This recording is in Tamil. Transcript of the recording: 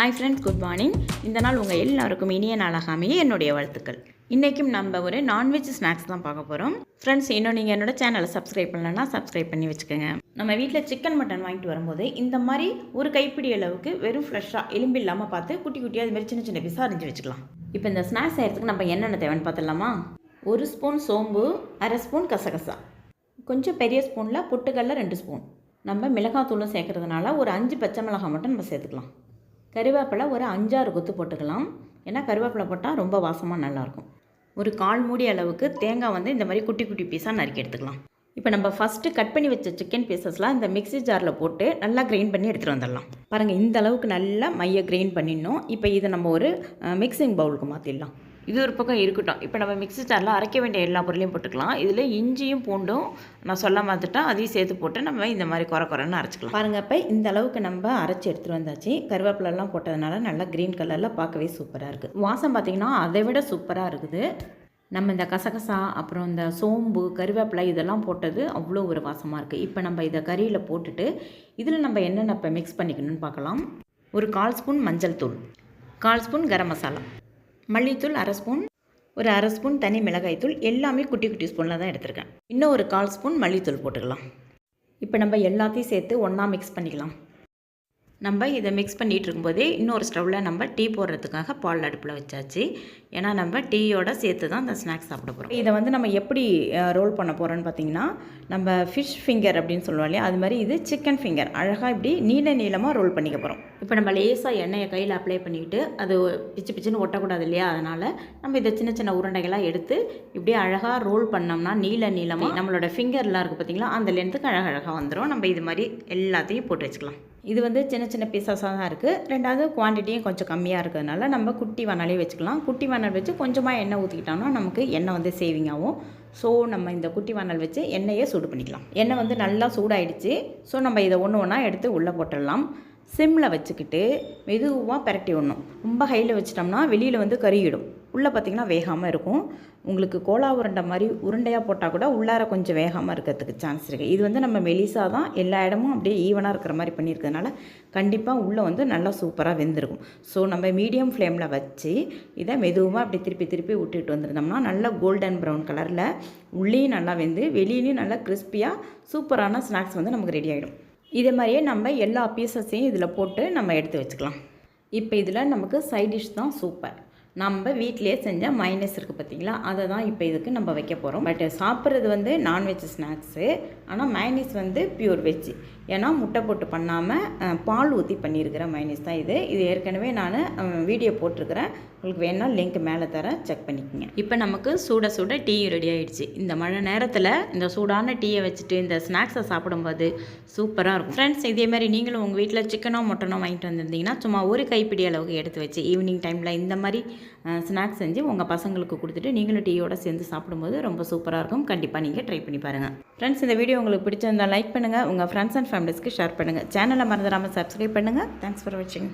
ஹாய் ஃப்ரெண்ட்ஸ் குட் மார்னிங் இந்த நாள் உங்கள் எல்லாருக்கும் இனிய நாளாக அமைய என்னுடைய வாழ்த்துக்கள். இன்றைக்கும் நம்ம ஒரு நான்வெஜ் ஸ்நாக்ஸ் தான் பார்க்க போகிறோம் ஃப்ரெண்ட்ஸ் இன்னும் நீங்கள் என்னோட சேனலை சப்ஸ்கிரைப் பண்ணலன்னா சப்ஸ்கிரைப் பண்ணி வச்சுக்கோங்க. நம்ம வீட்டில் சிக்கன் மட்டன் வாங்கிட்டு வரும்போது இந்த மாதிரி ஒரு கைப்பிடி அளவுக்கு வெறும் ஃப்ரெஷ்ஷாக எலும்பு இல்லாமல் பார்த்து குட்டி குட்டியாக அது மாதிரி சின்ன சின்ன பீஸாக அரிஞ்சு வச்சுக்கலாம். இப்போ இந்த ஸ்நாக்ஸ் செய்கிறதுக்கு நம்ம என்னென்ன தேவைன்னு பார்த்துடலாமா? ஒரு ஸ்பூன் சோம்பு அரை ஸ்பூன் கசகசா. கொஞ்சம் பெரிய ஸ்பூனில் பொட்டுக்கல்ல ரெண்டு ஸ்பூன் நம்ம மிளகாத்தூளும் சேர்க்கறதுனால ஒரு அஞ்சு பச்சை மிளகாய் மட்டும் நம்ம சேர்த்துக்கலாம். கருவேப்பிலை ஒரு அஞ்சாறு கொத்து போட்டுக்கலாம். ஏன்னா கருவேப்பிலை போட்டால் ரொம்ப வாசமாக நல்லாயிருக்கும். ஒரு கால் மூடி அளவுக்கு தேங்காய் வந்து இந்த மாதிரி குட்டி குட்டி பீஸாக நறுக்கி எடுத்துக்கலாம். இப்போ நம்ம ஃபஸ்ட்டு கட் பண்ணி வச்ச சிக்கன் பீசஸ்லாம் இந்த மிக்ஸி ஜாரில் போட்டு நல்லா கிரைண்ட் பண்ணி எடுத்துகிட்டு வந்துடலாம். பாருங்கள் இந்த அளவுக்கு நல்லா மைய கிரைண்ட் பண்ணிடணும். இப்போ இதை நம்ம ஒரு மிக்சிங் பவுலுக்கு மாற்றிடலாம் இது ஒரு பக்கம் இருக்கட்டும். இப்போ நம்ம மிக்ஸி ஜாரில் அரைக்க வேண்டிய எல்லா பொருளையும் போட்டுக்கலாம். இதில் இஞ்சியும் பூண்டும் நான் சொல்ல மாத்துட்டேன் அதையும் சேர்த்து போட்டு நம்ம இந்த மாதிரி குறை குறைன்னு அரைச்சிக்கலாம். பாருங்கள் இப்போ இந்த அளவுக்கு நம்ம அரைச்சி எடுத்துகிட்டு வந்தாச்சு. கருவேப்பிலெல்லாம் போட்டதுனால நல்லா க்ரீன் கலரில் பார்க்கவே சூப்பராக இருக்குது வாசம் பார்த்திங்கன்னா அதை விட சூப்பராக இருக்குது. நம்ம இந்த கசகசா அப்புறம் இந்த சோம்பு கருவேப்பிலை இதெல்லாம் போட்டது அவ்வளோ ஒரு வாசமாக இருக்குது இப்போ நம்ம இதை கறியில் போட்டுட்டு இதில் நம்ம என்னென்ன இப்போ மிக்ஸ் பண்ணிக்கணும்னு பார்க்கலாம். ஒரு கால் ஸ்பூன் மஞ்சள் தூள் கால் ஸ்பூன் கரம் மசாலா. மல்லித்தூள் அரை ஸ்பூன் ஒரு அரை ஸ்பூன் தனி மிளகாய்த்தூள் எல்லாமே குட்டி குட்டி ஸ்பூனில் தான் எடுத்திருக்கேன். இன்னும் ஒரு கால் ஸ்பூன் மல்லித்தூள் போட்டுக்கலாம். இப்போ நம்ம எல்லாத்தையும் சேர்த்து ஒன்றா மிக்ஸ் பண்ணிக்கலாம். நம்ம இதை மிக்ஸ் பண்ணிகிட்டு இருக்கும்போதே இன்னொரு ஸ்டவ்வில் நம்ம டீ போடுறதுக்காக பால் அடுப்பில் வச்சாச்சு. ஏன்னா நம்ம டீயோட சேர்த்து தான் அந்த ஸ்நாக்ஸ் சாப்பிட போகிறோம் இதை வந்து நம்ம எப்படி ரோல் பண்ண போகிறோன்னு பார்த்தீங்கன்னா நம்ம ஃபிஷ் ஃபிங்கர் அப்படின்னு சொல்லுவோம் இல்லையா? அது மாதிரி இது சிக்கன் ஃபிங்கர் அழகாக இப்படி நீள நீளமாக ரோல் பண்ணிக்க போகிறோம் இப்போ நம்ம லேசாக எண்ணெயை கையில் அப்ளை பண்ணிவிட்டு அது பிச்சு பிச்சுன்னு ஒட்டக்கூடாது இல்லையா? அதனால் நம்ம இதை சின்ன சின்ன உருண்டைகளாக எடுத்து இப்படியே அழகாக ரோல் பண்ணோம்னா நீள நீளமாக நம்மளோட ஃபிங்கர்லாம் இருக்குது பார்த்திங்களா அந்த லென்த்துக்கு அழகழகாக வந்துடும் நம்ம இது மாதிரி எல்லாத்தையும் போட்டு வச்சுக்கலாம். இது வந்து சின்ன சின்ன பீசஸாக தான் இருக்குது ரெண்டாவது குவான்டிட்டியும் கொஞ்சம் கம்மியாக இருக்கிறதுனால நம்ம குட்டி வானலே வச்சுக்கலாம். குட்டி வானல் வச்சு கொஞ்சமாக எண்ணெய் ஊற்றிக்கிட்டோம்னா நமக்கு எண்ணெய் வந்து சேவிங் ஆகும். ஸோ நம்ம இந்த குட்டி வானல் வச்சு எண்ணெயை சூடு பண்ணிக்கலாம். எண்ணெய் வந்து நல்லா சூடாயிடுச்சு. ஸோ நம்ம இதை ஒன்று ஒன்றா எடுத்து உள்ளே போட்டுடலாம். சிம்மில் வச்சுக்கிட்டு மெதுவாக பரட்டி விடணும். ரொம்ப ஹையில் வச்சிட்டோம்னா வெளியில் வந்து கருகிடும். உள்ளே பார்த்திங்கன்னா வேகாமல் இருக்கும். உங்களுக்கு கோலா உருண்டை மாதிரி உருண்டையாக போட்டால் கூட உள்ளார கொஞ்சம் வேகாமல் இருக்கிறதுக்கு சான்ஸ் இருக்குது இது வந்து நம்ம மெலிசா தான் எல்லா இடமும் அப்படியே ஈவனாக இருக்கிற மாதிரி பண்ணியிருக்கிறதுனால கண்டிப்பாக உள்ளே வந்து நல்லா சூப்பராக வெந்திருக்கும். ஸோ நம்ம மீடியம் ஃப்ளேமில் வச்சு இதை மெதுவாக அப்படி திருப்பி திருப்பி விட்டுட்டு வந்துருந்தோம்னா நல்லா கோல்டன் ப்ரௌன் கலரில் உள்ளேயும் நல்லா வெந்து வெளியிலையும் நல்லா கிறிஸ்பியாக சூப்பரான ஸ்நாக்ஸ் வந்து நமக்கு ரெடி ஆகிடும் இதே மாதிரியே நம்ம எல்லா பீசஸையும் இதில் போட்டு நம்ம எடுத்து வச்சுக்கலாம். இப்போ இதில் நமக்கு சைட் டிஷ் தான் சூப்பர் நம்ம வீட்டிலே செஞ்ச மைனஸ் இருக்குது பார்த்தீங்களா அதை தான் இப்போ இதுக்கு நம்ம வைக்க போகிறோம் பட் சாப்பிட்றது வந்து நான்வெஜ் ஸ்நாக்ஸு ஆனால் மைனஸ் வந்து பியூர் வெஜ் ஏன்னா முட்டை போட்டு பண்ணாமல் பால் ஊற்றி பண்ணியிருக்கிற மைனஸ் தான் இது. இது ஏற்கனவே நான் வீடியோ போட்டிருக்கிறேன். உங்களுக்கு வேணால் லிங்க் மேலே தரேன். செக் பண்ணிக்கோங்க. இப்போ நமக்கு சூட சூட டீ ரெடி ஆகிடுச்சு இந்த மழை நேரத்தில் இந்த சூடான டீயை வச்சுட்டு இந்த ஸ்நாக்ஸை சாப்பிடும்போது சூப்பராக இருக்கும். ஃப்ரெண்ட்ஸ் இதேமாதிரி நீங்களும் உங்கள் வீட்டில் சிக்கனோ மட்டனோ வாங்கிட்டு வந்திருந்தீங்கன்னா சும்மா ஒரு கைப்பிடி அளவுக்கு எடுத்து வச்சு ஈவினிங் டைமில் இந்த மாதிரி ஸ்நாக்ஸ் செஞ்சு உங்கள் பசங்களுக்கு கொடுத்துட்டு நீங்களும் டீயோட சேர்ந்து சாப்பிடும்போது ரொம்ப சூப்பராக இருக்கும். கண்டிப்பாக நீங்கள் ட்ரை பண்ணி பாருங்கள் ஃப்ரெண்ட்ஸ் இந்த வீடியோ உங்களுக்கு பிடிச்சிருந்தால் லைக் பண்ணுங்கள் உங்கள் ஃப்ரெண்ட்ஸ் அண்ட் ஃபேமிலிஸ்க்கு ஷேர் பண்ணுங்கள் சேனலை மறந்துடாமல் சப்ஸ்கிரைப் பண்ணுங்கள் தேங்க்ஸ் ஃபார் வாட்சிங்